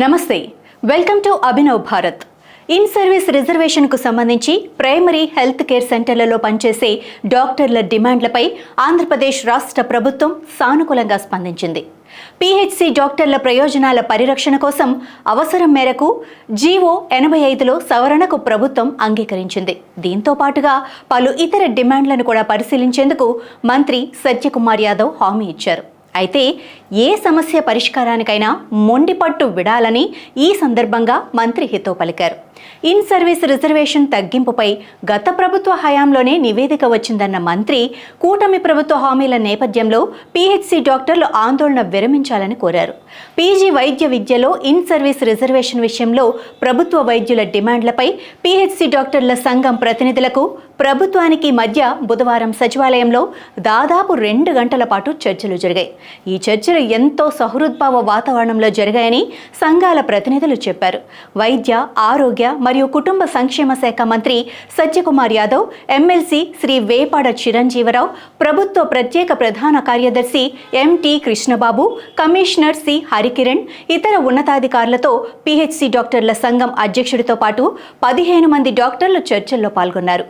నమస్తే welcome to Abhinav Bharat. In service రిజర్వేషన్కు సంబంధించి primary health care సెంటర్లలో పనిచేసే డాక్టర్ల డిమాండ్లపై ఆంధ్రప్రదేశ్ రాష్ట్ర ప్రభుత్వం సానుకూలంగా స్పందించింది. పిహెచ్సి డాక్టర్ల ప్రయోజనాల పరిరక్షణ కోసం అవసరం మేరకు జీవో ఎనభై ఐదులో సవరణకు ప్రభుత్వం అంగీకరించింది. దీంతో పాటుగా పలు ఇతర డిమాండ్లను కూడా పరిశీలించేందుకు మంత్రి సత్యకుమార్ యాదవ్ హామీ ఇచ్చారు. అయితే ఏ సమస్య పరిష్కారానికైనా మొండిపట్టు విడాలని ఈ సందర్భంగా మంత్రి హితో పలికారు. ఇన్ సర్వీస్ రిజర్వేషన్ తగ్గింపుపై గత ప్రభుత్వ హయాంలోనే నివేదిక వచ్చిందన్న మంత్రి కూటమి ప్రభుత్వ హామీల నేపథ్యంలో పీహెచ్సి డాక్టర్లు ఆందోళన విరమించాలని కోరారు. పీజీ వైద్య విద్యలో ఇన్ సర్వీస్ రిజర్వేషన్ విషయంలో ప్రభుత్వ వైద్యుల డిమాండ్లపై పీహెచ్సి డాక్టర్ల సంఘం ప్రతినిధులకు ప్రభుత్వానికి మధ్య బుధవారం సచివాలయంలో దాదాపు రెండు గంటల పాటు చర్చలు జరిగాయి. ఈ చర్చలు ఎంతో సహృద్భావ వాతావరణంలో జరిగాయని సంఘాల ప్రతినిధులు చెప్పారు. వైద్య ఆరోగ్య మరియు కుటుంబ సంక్షేమ శాఖ మంత్రి సత్యకుమార్ యాదవ్ ఎమ్మెల్సీ శ్రీ వేపాడ చిరంజీవరావు ప్రభుత్వ ప్రత్యేక ప్రధాన కార్యదర్శి ఎంటి కృష్ణబాబు కమిషనర్ సి హరికిరణ్ ఇతర ఉన్నతాధికారులతో పిహెచ్సి డాక్టర్ల సంఘం అధ్యక్షుడితో పాటు పదిహేను మంది డాక్టర్లు చర్చల్లో పాల్గొన్నారు.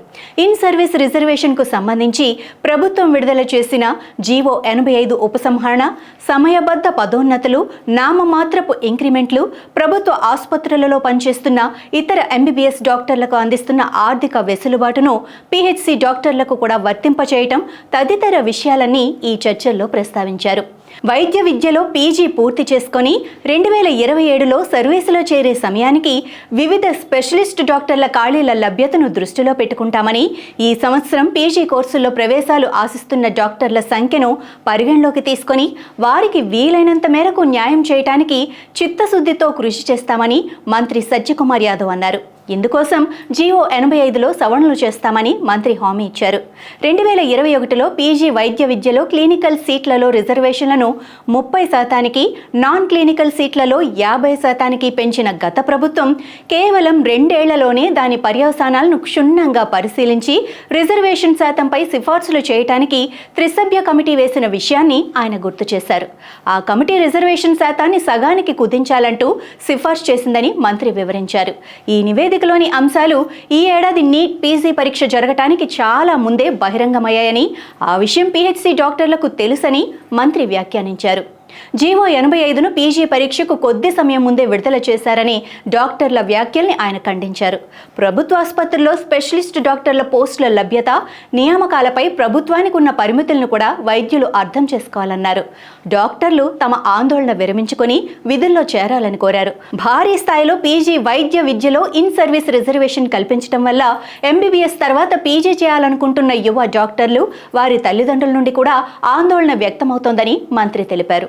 ఇన్ సర్వీస్ రిజర్వేషన్కు సంబంధించి ప్రభుత్వం విడుదల చేసిన జీవో ఎనభై ఐదు ఉపసంహరణ సమయబద్ధ పదోన్నతులు నామమాత్రపు ఇంక్రిమెంట్లు ప్రభుత్వ ఆసుపత్రులలో పనిచేస్తున్న ఇతర ఎంబీబీఎస్ డాక్టర్లకు అందిస్తున్న ఆర్థిక వెసులుబాటును పీహెచ్సి డాక్టర్లకు కూడా వర్తింపచేయటం తదితర విషయాలన్నీ ఈ చర్చల్లో ప్రస్తావించారు. వైద్య విద్యలో పీజీ పూర్తి చేసుకొని రెండు వేల ఇరవై ఏడులో సర్వీసులో చేరే సమయానికి వివిధ స్పెషలిస్ట్ డాక్టర్ల ఖాళీల లభ్యతను దృష్టిలో పెట్టుకుంటామని ఈ సంవత్సరం పీజీ కోర్సుల్లో ప్రవేశాలు ఆశిస్తున్న డాక్టర్ల సంఖ్యను పరిగణలోకి తీసుకొని వారికి వీలైనంత మేరకు న్యాయం చేయటానికి చిత్తశుద్ధితో కృషి చేస్తామని మంత్రి సత్యకుమార్ యాదవ్ అన్నారు. ఇందుకోసం జీవో ఎనభై ఐదులో సవరణలు చేస్తామని మంత్రి హామీ ఇచ్చారు. రెండు వేల ఇరవై ఒకటిలో పీజీ వైద్య విద్యలో క్లినికల్ సీట్లలో రిజర్వేషన్లను ముప్పై శాతానికి నాన్ క్లినికల్ సీట్లలో యాభై శాతానికి పెంచిన గత ప్రభుత్వం కేవలం రెండేళ్ళలోనే దాని పర్యవసానాలను క్షుణ్ణంగా పరిశీలించి రిజర్వేషన్ శాతంపై సిఫార్సులు చేయటానికి త్రిసభ్య కమిటీ వేసిన విషయాన్ని ఆయన గుర్తు చేశారు. ఆ కమిటీ రిజర్వేషన్ శాతాన్ని సగానికి కుదించాలంటూ సిఫార్సు చేసిందని మంత్రి వివరించారు. ఈ నివేదిక నివేదికలోని అంశాలు ఈ ఏడాది నీట్ పీజీ పరీక్ష జరగటానికి చాలా ముందే బహిరంగమయ్యాయని ఆ విషయం పీహెచ్సీ డాక్టర్లకు తెలుసని మంత్రి వ్యాఖ్యానించారు. జీవో ఎనభై ఐదును పీజీ పరీక్షకు కొద్ది సమయం ముందే విడుదల చేశారని డాక్టర్ల వ్యాఖ్యల్ని ఆయన ఖండించారు. ప్రభుత్వ ఆసుపత్రుల్లో స్పెషలిస్ట్ డాక్టర్ల పోస్టుల లభ్యత నియామకాలపై ప్రభుత్వానికి ఉన్న పరిమితులను కూడా వైద్యులు అర్థం చేసుకోవాలన్నారు. డాక్టర్లు తమ ఆందోళన విరమించుకొని విధుల్లో చేరాలని కోరారు. భారీ స్థాయిలో పీజీ వైద్య విద్యలో ఇన్ సర్వీస్ రిజర్వేషన్ కల్పించడం వల్ల ఎంబీబీఎస్ తర్వాత పీజీ చేయాలనుకుంటున్న యువ డాక్టర్లు వారి తల్లిదండ్రుల నుండి కూడా ఆందోళన వ్యక్తమవుతోందని మంత్రి తెలిపారు.